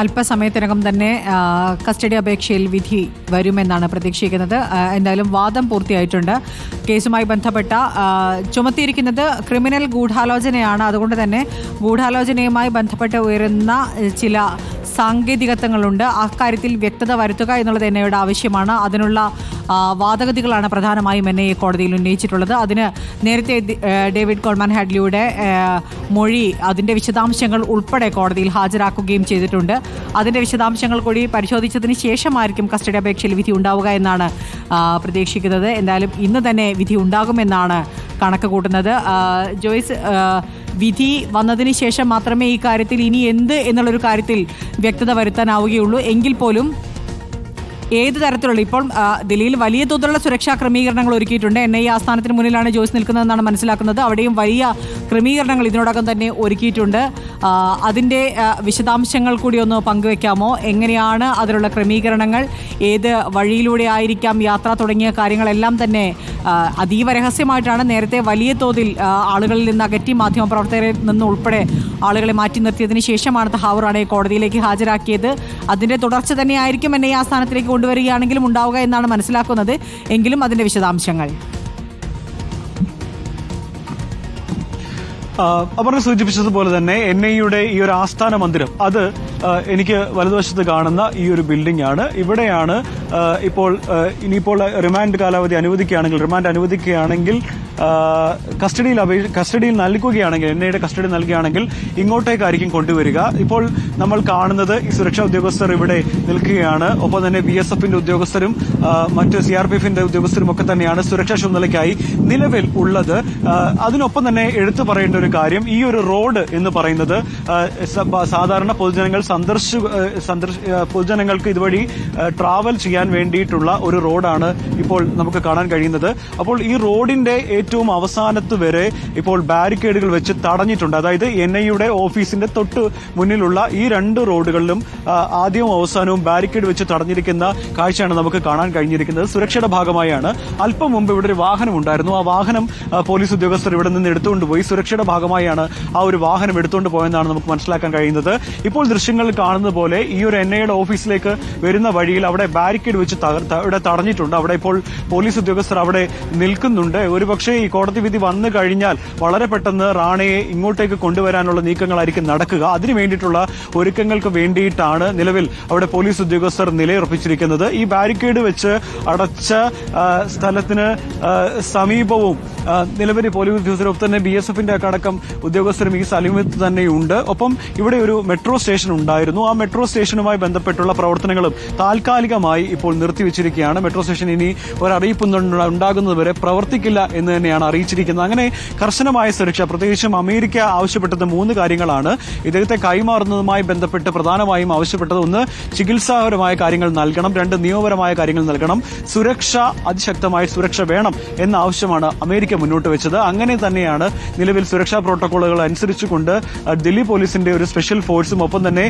അല്പസമയത്തിനകം തന്നെ കസ്റ്റഡി അപേക്ഷയിൽ വിധി വരുമെന്നാണ് പ്രതീക്ഷിക്കുന്നത്. എന്തായാലും വാദം പൂർത്തിയായിട്ടുണ്ട്. കേസുമായി ബന്ധപ്പെട്ട ചുമത്തിയിരിക്കുന്നത് ക്രിമിനൽ ഗൂഢാലോചനയാണ്. അതുകൊണ്ട് തന്നെ ഗൂഢാലോചനയുമായി ബന്ധപ്പെട്ട് ഉയരുന്ന ചില സാങ്കേതികത്വങ്ങളുണ്ട്. അക്കാര്യത്തിൽ വ്യക്തത വരുത്തുക എന്നുള്ളത് എന്നയുടെ ആവശ്യമാണ്. അതിനുള്ള വാദഗതികളാണ് പ്രധാനമായും എന്നെ ഈ കോടതിയിൽ ഉന്നയിച്ചിട്ടുള്ളത്. അതിന് നേരത്തെ ഡേവിഡ് കോൾമാൻ ഹാഡ്ലിയുടെ മൊഴി അതിന്റെ വിശദാംശങ്ങൾ ഉൾപ്പെടെ കോടതിയിൽ ഹാജരാക്കുകയും ചെയ്തിട്ടുണ്ട്. അതിന്റെ വിശദാംശങ്ങൾ കൂടി പരിശോധിച്ചതിന് ശേഷമായിരിക്കും കസ്റ്റഡി അപേക്ഷയിൽ വിധി ഉണ്ടാവുക എന്നാണ് പ്രതീക്ഷിക്കുന്നത്. എന്തായാലും ഇന്ന് തന്നെ വിധി ഉണ്ടാകുമെന്നാണ് കണക്ക് കൂട്ടുന്നത്. ജോയ്സ് വിധി വന്നതിന് ശേഷം മാത്രമേ ഈ കാര്യത്തിൽ ഇനി എന്ത് എന്നുള്ളൊരു കാര്യത്തിൽ വ്യക്തത വരുത്താനാവുകയുള്ളൂ. എങ്കിൽ പോലും ഏത് തരത്തിലുള്ള ഇപ്പോൾ ദില്ലിയിൽ വലിയ തോതിലുള്ള സുരക്ഷാ ക്രമീകരണങ്ങൾ ഒരുക്കിയിട്ടുണ്ട്. എൻ ഐ ആസ്ഥാനത്തിന് മുന്നിലാണ് ജോയിസ് നിൽക്കുന്നതെന്നാണ് മനസ്സിലാക്കുന്നത്. അവിടെയും വലിയ ക്രമീകരണങ്ങൾ ഇതിനോടകം തന്നെ ഒരുക്കിയിട്ടുണ്ട്. അതിന്റെ വിശദാംശങ്ങൾ കൂടി ഒന്ന് പങ്കുവെക്കാമോ? എങ്ങനെയാണ് അതിലുള്ള ക്രമീകരണങ്ങൾ? ഏത് വഴിയിലൂടെ ആയിരിക്കാം യാത്ര തുടങ്ങിയ കാര്യങ്ങളെല്ലാം തന്നെ അതീവ രഹസ്യമായിട്ടാണ് നേരത്തെ വലിയ തോതിൽ ആളുകളിൽ നിന്ന് അകറ്റി മാധ്യമപ്രവർത്തകരിൽ നിന്ന് ഉൾപ്പെടെ ആളുകളെ മാറ്റി നിർത്തിയതിന് ശേഷമാണ് തഹാവൂറാണ് കോടതിയിലേക്ക് ഹാജരാക്കിയത്. അതിന്റെ തുടർച്ച തന്നെയായിരിക്കും എന്നെ ആ സ്ഥാനത്തിലേക്ക് കൊണ്ടുവരികയാണെങ്കിലും ഉണ്ടാവുക എന്നാണ് മനസ്സിലാക്കുന്നത്. എങ്കിലും അതിന്റെ വിശദാംശങ്ങൾ. അപർണ സൂചിപ്പിച്ചതുപോലെ തന്നെ എൻ ഐയുടെ ഈ ഒരു ആസ്ഥാന മന്ദിരം അത് എനിക്ക് വലതുവശത്ത് കാണുന്ന ഈ ഒരു ബിൽഡിംഗ് ആണ്. ഇവിടെയാണ് ഇപ്പോൾ ഇനിയിപ്പോൾ റിമാൻഡ് കാലാവധി അനുവദിക്കുകയാണെങ്കിൽ റിമാൻഡ് അനുവദിക്കുകയാണെങ്കിൽ കസ്റ്റഡിയിൽ അപേക്ഷ കസ്റ്റഡിയിൽ നൽകുകയാണെങ്കിൽ എൻ ഐയുടെ കസ്റ്റഡി നൽകുകയാണെങ്കിൽ ഇങ്ങോട്ടേക്കായിരിക്കും കൊണ്ടുവരിക. ഇപ്പോൾ നമ്മൾ കാണുന്നത് ഈ സുരക്ഷാ ഉദ്യോഗസ്ഥർ ഇവിടെ നിൽക്കുകയാണ്. ഒപ്പം തന്നെ ബി എസ് എഫിന്റെ ഉദ്യോഗസ്ഥരും മറ്റ് സി ആർ പി എഫിന്റെ ഉദ്യോഗസ്ഥരും ഒക്കെ തന്നെയാണ് സുരക്ഷാ ചുമതലയ്ക്കായി നിലവിൽ ഉള്ളത്. അതിനൊപ്പം തന്നെ എടുത്തു പറയേണ്ട ഒരു കാര്യം ഈ ഒരു റോഡ് എന്ന് പറയുന്നത് സാധാരണ പൊതുജനങ്ങൾ സന്ദർശ പൊതുജനങ്ങൾക്ക് ഇതുവഴി ട്രാവൽ ചെയ്യാൻ വേണ്ടിയിട്ടുള്ള ഒരു റോഡാണ് ഇപ്പോൾ നമുക്ക് കാണാൻ കഴിയുന്നത്. അപ്പോൾ ഈ റോഡിന്റെ ഏറ്റവും അവസാനത്ത് വരെ ഇപ്പോൾ ബാരിക്കേഡുകൾ വെച്ച് തടഞ്ഞിട്ടുണ്ട്. അതായത് എൻ ഐയുടെ ഓഫീസിന്റെ തൊട്ട് മുന്നിലുള്ള ഈ രണ്ട് റോഡുകളിലും ആദ്യവും അവസാനവും ബാരിക്കേഡ് വെച്ച് തടഞ്ഞിരിക്കുന്ന കാഴ്ചയാണ് നമുക്ക് കാണാൻ കഴിഞ്ഞിരിക്കുന്നത്. സുരക്ഷയുടെ ഭാഗമായാണ്. അല്പം മുമ്പ് ഇവിടെ ഒരു വാഹനം ഉണ്ടായിരുന്നു. ആ വാഹനം പോലീസ് ഉദ്യോഗസ്ഥർ ഇവിടെ നിന്ന് എടുത്തുകൊണ്ട് പോയി. സുരക്ഷയുടെ ഭാഗമായാണ് ആ ഒരു വാഹനം എടുത്തുകൊണ്ട് പോയെന്നാണ് നമുക്ക് മനസ്സിലാക്കാൻ കഴിയുന്നത്. ഇപ്പോൾ ദൃശ്യങ്ങളിൽ കാണുന്ന പോലെ ഈ ഒരു എൻ ഐയുടെ ഓഫീസിലേക്ക് വരുന്ന വഴിയിൽ അവിടെ ബാരിക്കേഡ് വെച്ച് ഇവിടെ തടഞ്ഞിട്ടുണ്ട്. അവിടെ ഇപ്പോൾ പോലീസ് ഉദ്യോഗസ്ഥർ അവിടെ നിൽക്കുന്നുണ്ട്. ഒരുപക്ഷെ ഈ കോടതി വിധി വന്നു കഴിഞ്ഞാൽ വളരെ പെട്ടെന്ന് റാണയെ ഇങ്ങോട്ടേക്ക് കൊണ്ടുവരാനുള്ള നീക്കങ്ങളായിരിക്കും നടക്കുക. അതിനു വേണ്ടിയിട്ടുള്ള ഒരുക്കങ്ങൾക്ക് വേണ്ടിയിട്ടാണ് നിലവിൽ അവിടെ പോലീസ് ഉദ്യോഗസ്ഥർ നിലയുറപ്പിച്ചിരിക്കുന്നത്. ഈ ബാരിക്കേഡ് വെച്ച് അടച്ച സ്ഥലത്തിന് സമീപവും നിലവിൽ പോലീസ് ഉദ്യോഗസ്ഥരും ഒപ്പം തന്നെ ബി എസ് എഫിന്റെ ഒക്കെ അടക്കം ഉദ്യോഗസ്ഥരും ഈ സ്ഥലത്ത് തന്നെയുണ്ട്. ഒപ്പം ഇവിടെ ഒരു മെട്രോ സ്റ്റേഷൻ ഉണ്ടായിരുന്നു. ആ മെട്രോ സ്റ്റേഷനുമായി ബന്ധപ്പെട്ടുള്ള പ്രവർത്തനങ്ങളും താൽക്കാലികമായി ഇപ്പോൾ നിർത്തിവെച്ചിരിക്കുകയാണ്. മെട്രോ സ്റ്റേഷൻ ഇനി ഒരറിയിപ്പ് ഉണ്ട- ഉണ്ടാകുന്നതുവരെ പ്രവർത്തിക്കില്ല എന്ന് തന്നെയാണ് അറിയിച്ചിരിക്കുന്നത്. അങ്ങനെ കർശനമായ സുരക്ഷ പ്രത്യേകിച്ചും അമേരിക്ക ആവശ്യപ്പെട്ടത് മൂന്ന് കാര്യങ്ങളാണ്. ഇദ്ദേഹത്തെ കൈമാറുന്നതുമായി ബന്ധപ്പെട്ട് പ്രധാനമായും ആവശ്യപ്പെട്ടത് ഒന്ന് ചികിത്സാപരമായ കാര്യങ്ങൾ നൽകണം. രണ്ട് നിയമപരമായ കാര്യങ്ങൾ നൽകണം. സുരക്ഷ അതിശക്തമായ സുരക്ഷ വേണം എന്ന ആവശ്യമാണ് അമേരിക്ക മുന്നോട്ട് വെച്ചത്. അങ്ങനെ തന്നെയാണ് നിലവിൽ സുരക്ഷാ പ്രോട്ടോകോളുകൾ അനുസരിച്ചുകൊണ്ട് ദില്ലി പോലീസിന്റെ ഒരു സ്പെഷ്യൽ ഫോഴ്സും ഒപ്പം തന്നെ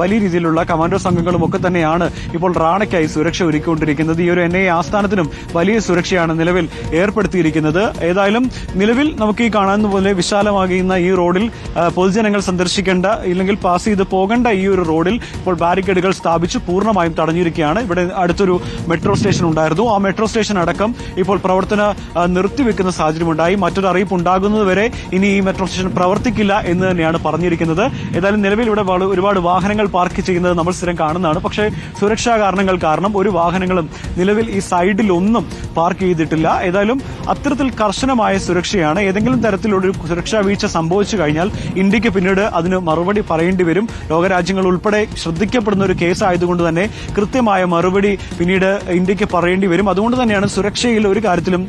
വലിയ രീതിയിലുള്ള കമാൻഡോ സംഘങ്ങളും ഒക്കെ തന്നെയാണ് ഇപ്പോൾ റാണയ്ക്കായി സുരക്ഷ ഒരുക്കിക്കൊണ്ടിരിക്കുന്നത്. ഈ ഒരു എൻ ഐ ആസ്ഥാനത്തിനും വലിയ സുരക്ഷയാണ് നിലവിൽ ഏർപ്പെടുത്തിയിരിക്കുന്നത്. ഏതായാലും നിലവിൽ നമുക്ക് ഈ കാണാവുന്ന പോലെ വിശാലമാകുന്ന ഈ റോഡിൽ പൊതുജനങ്ങൾ സന്ദർശിക്കേണ്ട ഇല്ലെങ്കിൽ പാസ് ചെയ്ത് പോകേണ്ട ഈ ഒരു റോഡിൽ ഇപ്പോൾ ബാരിക്കേഡുകൾ സ്ഥാപിച്ച് പൂർണമായും തടഞ്ഞിരിക്കുകയാണ്. ഇവിടെ അടുത്തൊരു മെട്രോ സ്റ്റേഷൻ ഉണ്ടായിരുന്നു. ആ മെട്രോ സ്റ്റേഷൻ അടക്കം ഇപ്പോൾ പ്രവർത്തന നിർത്തിവെക്കുന്ന സാഹചര്യമുണ്ടായി. മറ്റൊരു അറിയിപ്പ് ഉണ്ടാകുന്നതുവരെ ഇനി ഈ മെട്രോ സ്റ്റേഷൻ പ്രവർത്തിക്കില്ല എന്ന് തന്നെയാണ് പറഞ്ഞിരിക്കുന്നത്. ഏതായാലും നിലവിൽ ഇവിടെ ഒരുപാട് വാഹനങ്ങൾ പാർക്ക് ചെയ്യുന്നത് നമ്മൾ സ്ഥിരം കാണുന്നതാണ്. പക്ഷേ സുരക്ഷാ കാരണങ്ങൾ കാരണം ഒരു വാഹനങ്ങളും നിലവിൽ ഈ സൈഡിലൊന്നും പാർക്ക് ചെയ്തിട്ടില്ല. ഏതായാലും അത്തരത്തിൽ കർശനമായ സുരക്ഷയാണ്. ഏതെങ്കിലും തരത്തിലുള്ള ഒരു സുരക്ഷാ വീഴ്ച സംഭവിച്ചു കഴിഞ്ഞാൽ ഇന്ത്യയ്ക്ക് പിന്നീട് അതിന് മറുപടി പറയേണ്ടി വരും. ലോകരാജ്യങ്ങൾ ഉൾപ്പെടെ ശ്രദ്ധിക്കപ്പെടുന്ന ഒരു കേസ് ആയതുകൊണ്ട് തന്നെ കൃത്യമായ മറുപടി പിന്നീട് ഇന്ത്യയ്ക്ക് പറയേണ്ടി വരും. അതുകൊണ്ട് തന്നെയാണ് സുരക്ഷയിൽ ഒരു കാര്യത്തിലും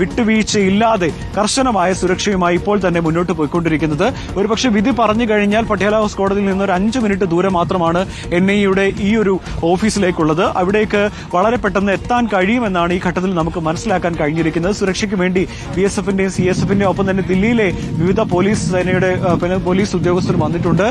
വിട്ടുവീഴ്ചയില്ലാതെ കർശനമായ സുരക്ഷയുമായി ഇപ്പോൾ തന്നെ മുന്നോട്ട് പോയിക്കൊണ്ടിരിക്കുന്നത്. ഒരുപക്ഷെ വിധി പറഞ്ഞു കഴിഞ്ഞാൽ പട്യാല ഹൗസ് കോടതിയിൽ നിന്ന് ഒരു അഞ്ച് മിനിറ്റ് ദൂരം മാത്രമാണ് എൻ ഐ യുടെ ഈ ഒരു ഓഫീസിലേക്കുള്ളത്. അവിടേക്ക് വളരെ പെട്ടെന്ന് എത്താൻ കഴിയുമെന്നാണ് ഈ ഘട്ടത്തിൽ നമുക്ക് മനസ്സിലാക്കാൻ കഴിഞ്ഞിരിക്കുന്നത്. സുരക്ഷയ്ക്ക് വേണ്ടി ബി എസ് എഫിന്റെയും സി എസ് എഫിന്റെയും ഒപ്പം തന്നെ ദില്ലിയിലെ വിവിധ പോലീസ് സേനയുടെ പോലീസ് ഉദ്യോഗസ്ഥർ വന്നിട്ടുണ്ട്.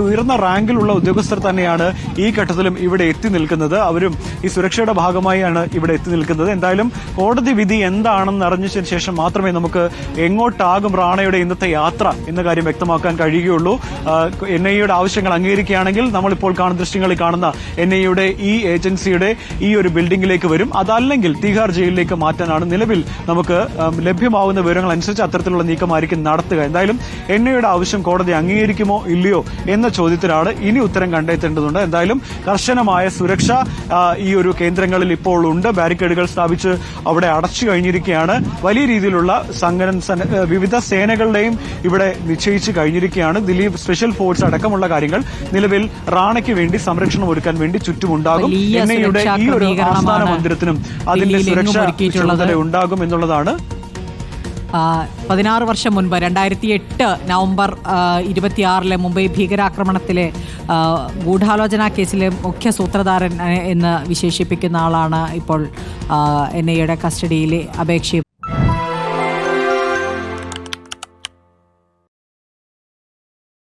ഉയർന്ന റാങ്കിലുള്ള ഉദ്യോഗസ്ഥർ തന്നെയാണ് ഈ ഘട്ടത്തിലും ഇവിടെ എത്തി നിൽക്കുന്നത്. അവരും ഈ സുരക്ഷയുടെ ഭാഗമായാണ് ഇവിടെ എത്തി നിൽക്കുന്നത്. എന്തായാലും കോടതി വിധി എന്താണെന്ന് അറിഞ്ഞതിന് ശേഷം മാത്രമേ നമുക്ക് എങ്ങോട്ടാകും റാണയുടെ ഇന്നത്തെ യാത്ര എന്ന കാര്യം വ്യക്തമാക്കാൻ കഴിയുകയുള്ളൂ. എൻ ഐ യുടെ ആവശ്യങ്ങൾ അംഗീകരിക്കുകയാണെങ്കിൽ നമ്മളിപ്പോൾ കാണുന്ന ദൃശ്യങ്ങളിൽ കാണുന്ന എൻ ഐ ഈ ഏജൻസിയുടെ ഈ ഒരു ബിൽഡിംഗിലേക്ക് വരും. അതല്ലെങ്കിൽ തീഹാർ ജയിലിലേക്ക് മാറ്റാനാണ് നിലവിൽ നമുക്ക് ലഭ്യമാവുന്ന വിവരങ്ങൾ അനുസരിച്ച് അത്തരത്തിലുള്ള നീക്കമായിരിക്കും നടത്തുക. എന്തായാലും എണ്ണയുടെ ആവശ്യം കോടതി അംഗീകരിക്കുമോ ഇല്ലയോ എന്ന ചോദ്യത്തിലാണ് ഇനി ഉത്തരം കണ്ടെത്തേണ്ടതുണ്ട്. എന്തായാലും കർശനമായ സുരക്ഷ ഈ ഒരു കേന്ദ്രങ്ങളിൽ ഇപ്പോൾ ഉണ്ട്. ബാരിക്കേഡുകൾ സ്ഥാപിച്ച് അവിടെ അടച്ചു കഴിഞ്ഞിരിക്കുകയാണ്. വലിയ രീതിയിലുള്ള സംഘടന വിവിധ സേനകളുടെയും ഇവിടെ നിശ്ചയിച്ചു കഴിഞ്ഞിരിക്കുകയാണ്. ദിലീപ് സ്പെഷ്യൽ ഫോഴ്സ് അടക്കമുള്ള കാര്യങ്ങൾ നിലവിൽ റാണയ്ക്ക് വേണ്ടി സംരക്ഷണം ഒരുക്കാൻ വേണ്ടി ചുറ്റുമുണ്ടാകും. എണ്ണയുടെ എൻ ഐയുടെ ഈ ഒരു ആസ്ഥാന മന്ദിരത്തിനും അതിന്റെ സുരക്ഷ. ചുമതല ഉണ്ടാകും എന്നുള്ളതാണ് പതിനാറ് വർഷം മുൻപ് രണ്ടായിരത്തി എട്ട് നവംബർ ഇരുപത്തിയാറിലെ മുംബൈ ഭീകരാക്രമണത്തിലെ ഗൂഢാലോചന കേസിലെ മുഖ്യ സൂത്രധാരൻ എന്ന് വിശേഷിപ്പിക്കുന്ന ആളാണ് ഇപ്പോൾ എൻ ഐയുടെ കസ്റ്റഡിയിലെ അപേക്ഷയും